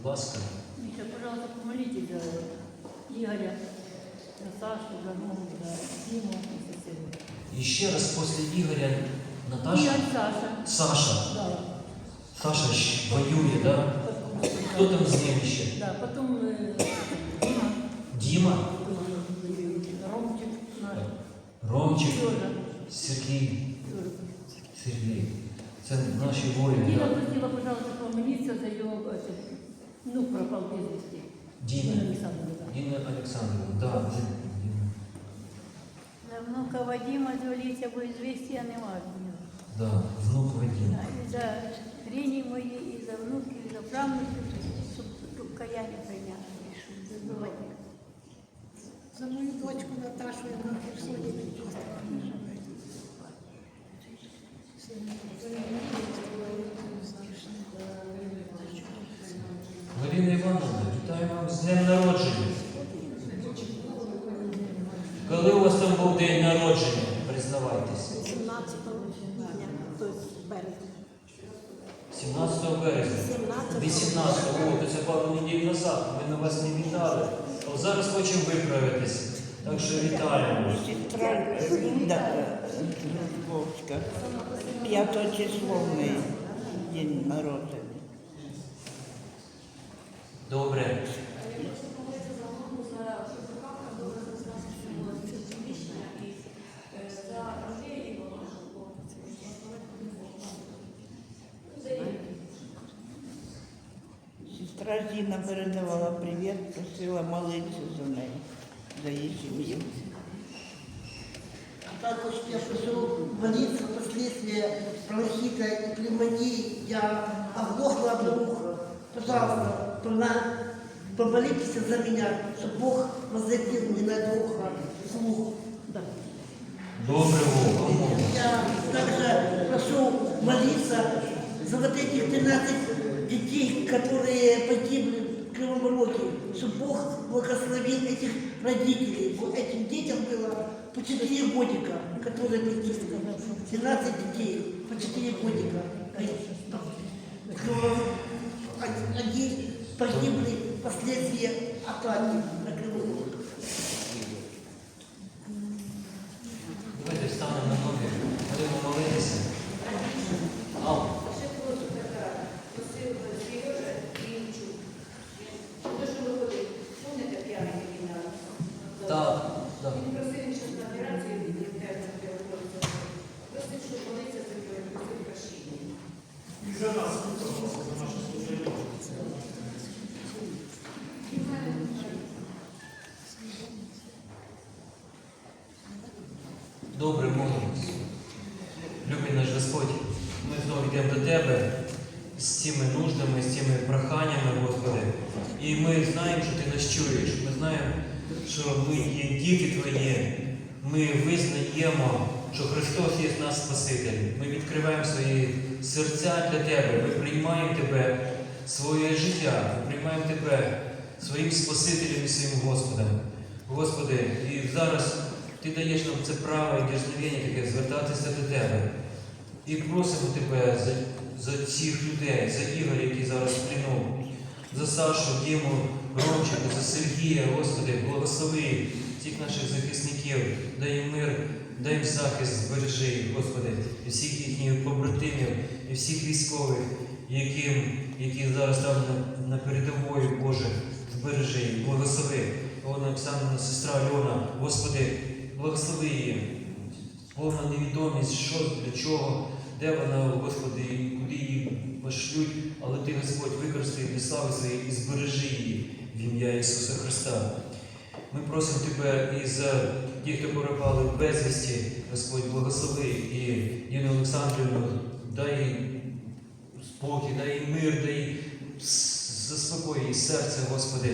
Будь ласка. Миша, пожалуйста, помолитесь за Игоря, за Сашу, за Ногу, за Диму и за Сергея. І ще раз після Ігоря Наташа. Игорь, Саша. Саша. Да. Саша ж воює, да? Потом, Хто там з ним ще? Да, потом э, Дима, Діма, Ромчик наш, Ромчик, Сережа. Сергій, Сережа. Сергій. Це наші воїни. Дина да? просила, пожалуйста, помолиться за ее, это, ну, пропал без вести. Діна. Дина Александровна. Діна Олександровна, да. Діна. За внука Вадима зваліться, бо звістя нема від нього. Да, внук Вадим. А І за хрені мої, і за внуків, і за правнуків, щоб тут каяння прийняти. щоб забувати. За мою дочку Наташу, яка в Херсоні живе. Галина з днем народження. Коли у вас там був день народження? Признавайтесь. 17 дня, тобто березня. 17 березня. 18 о, це пару неділь назад. Ми на вас не вітали. А зараз хочемо виправитись. Так що вітаємо. Вовська. Число неї день народження. Добре. Сестра Зіна передавала привіт, просила молитися за неї, за її сім'ю. Також я прошу молиться последствия бронхита и пневмонии. Я оглохла одно ухо. Пожалуйста, помолитесь за меня, чтобы Бог возвратил мне на ухо слух. Вова, помогу. Я также прошу молиться за вот этих 13 детей, которые погибли в Кривом Роге, чтобы Бог благословил этих родителей. Вот этим детям было по 4 годика, которые погибли. 12 детей по 4 годика. Они погибли впоследствии атаки на Кривой Рог. Давайте встанемо на ноги. Будемо молитися. Ал. Так, так. Він просив він щось на операцію відповідає за Просив, щоб молиться за його просив прощення. Добре, молимось. Любий наш Господь, ми знову йдемо до Тебе з цими нуждами, з цими проханнями, Господи. І ми знаємо, що Ти нас чуєш. Ми знаємо, що ми є діти Твої. Ми визнаємо, що Христос є наш Спаситель. Ми відкриваємо свої серця для Тебе. Ми приймаємо Тебе своє життя. Ми приймаємо Тебе своїм Спасителем і своїм Господом. Господи, і зараз Ти даєш нам це право і дерзновення таке звертатися до Тебе. І просимо Тебе за, за цих людей, за Ігоря, який зараз в за Сашу, Діму, Ромчика, за Сергія, Господи, благослови всіх наших захисників, дай їм мир, дай їм захист, збережи Господи, і всіх їхніх побратимів, і всіх військових, яким, які зараз там на, на передової, Боже, збережи благослови. Вона сестра Альона, Господи, благослови її. Повна невідомість, що для чого, де вона, Господи, і куди її пошлють, але Ти, Господь, використай для слави своєї і збережи її в ім'я Ісуса Христа. Ми просимо Тебе і за ті, хто порапали безвісті, Господь, благослови і Ніну Олександрівну, дай їй спокій, дай їй мир, дай їй заспокой серце, Господи,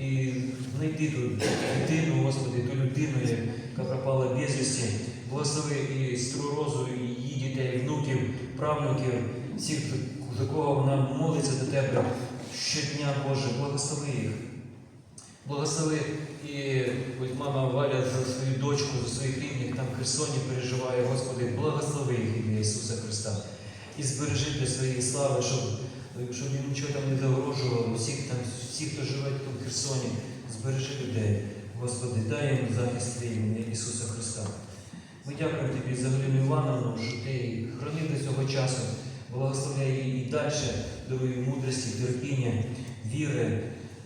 і знайди ту дитину, Господи, ту людину, яка пропала безвісті. Благослови і сестру Розу, і її дітей, внуків, правнуків, всіх, за кого вона молиться до Тебе щодня, Боже, благослови їх. Благослови і ось мама Валя за свою дочку, за своїх рідних там в Херсоні переживає, Господи, благослови їх ім'я Ісуса Христа. І збережи для своєї слави, щоб, щоб їм нічого там не загрожувало, усіх там хто живе тут в Херсоні, збережи людей. Господи, дай їм захист твій ім'я Ісуса Христа. Ми дякуємо Тобі за Галину Івановну, що ти хранив до цього часу, благословляй її і далі, даруй мудрості, терпіння, віри,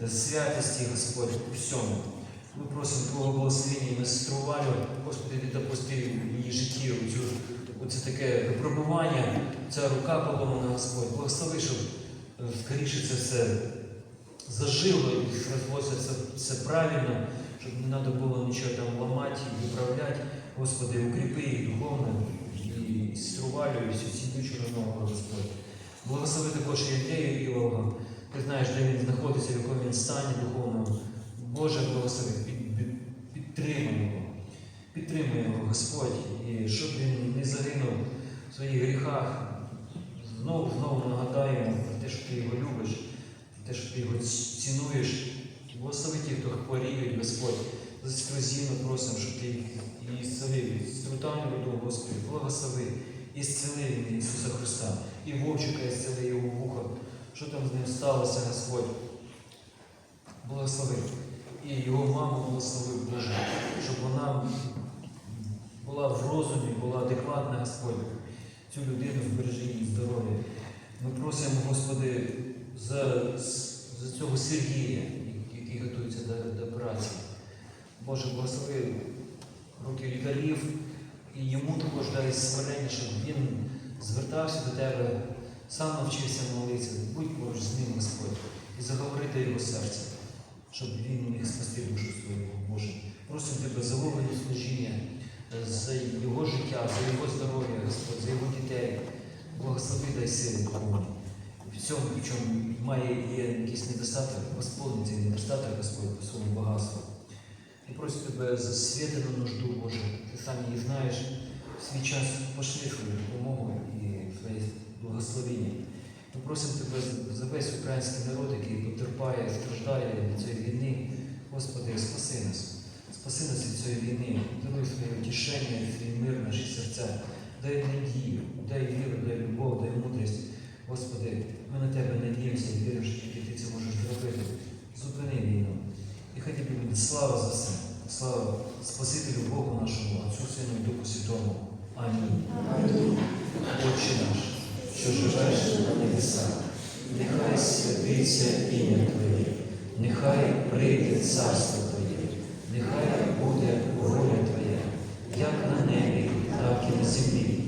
святості, Господь, у всьому. Ми просимо Твого благословення сестру Валю, Господи, ти допустив її житті оцю, оце таке випробування, ця рука поломана, Господь. Благослови, щоб скоріше це все зажило і все, все правильно, щоб не треба було нічого там ламати і виправляти. Господи, укріпи їх духовно і сестру Валю, і всю сім'ю Чорного, Господь. Благослови також і Єврею Ілова. Ти знаєш, де він знаходиться, в якому він стані духовному. Боже, благослови, під, під, підтримай його. Підтримай його, Господь, і щоб він не загинув в своїх гріхах. Знову, знову нагадаю про те, що ти його любиш, про те, що ти його цінуєш. Благослови ті, хто хворіють, Господь. За сестру Зіну просимо, щоб ти її зцілив. Сестру Таню Люду, Господи, благослови і зціли Ісуса Христа. І Вовчика і зціли його вухо. Що там з ним сталося, Господь? Благослови. І його маму благослови, Боже, щоб вона була в розумі, була адекватна, Господь. Цю людину збережи її здоров'я. Ми просимо, Господи, за, за цього Сергія, який готується до, до праці. Боже, благослови руки лікарів і йому також дай схвалення, щоб він звертався до тебе, сам навчився молитися, будь поруч з ним, Господь, і заговорити його серце, щоб він міг спасти душу свою, Боже. Просимо тебе за вогонь служіння, за його життя, за його здоров'я, Господь, за його дітей. Благослови дай сили духовні. В цьому, в чому має є якийсь недостаток, восполни цей недостаток, Господь, по своєму багатству. І просимо тебе за святину нужду, Боже. Ти сам її знаєш. В свій час пошли свою допомогу і своє благословення. Ми просимо тебе за весь український народ, який потерпає, страждає від цієї війни. Господи, спаси нас. Спаси нас від цієї війни. Даруй своє утішення, свій мир наші серця. Дай надію, дай віру, дай любов, дай мудрість. Господи, ми на тебе надіємося і віримо, що тільки ти це можеш зробити. Зупини війну. І хай тобі буде слава за все. Слава Спасителю Богу нашому, Отцю Сину і Духу Святому. Амінь. Отче наш, що живеш на небесах, нехай святиться ім'я Твоє, нехай прийде царство Твоє, нехай буде воля Твоя, як на небі, так і на землі.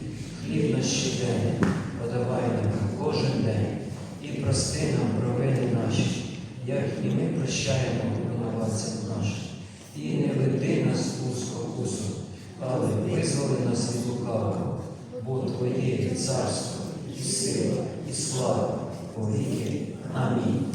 Хліб наш щоденний подавай нам кожен день і прости нам провини наші, як і ми прощаємо винуватцям нашим. І не веди нас у спокусу, але визволи нас від лукавого, бо Твоє царство, і сила, і слава повіки. Амінь.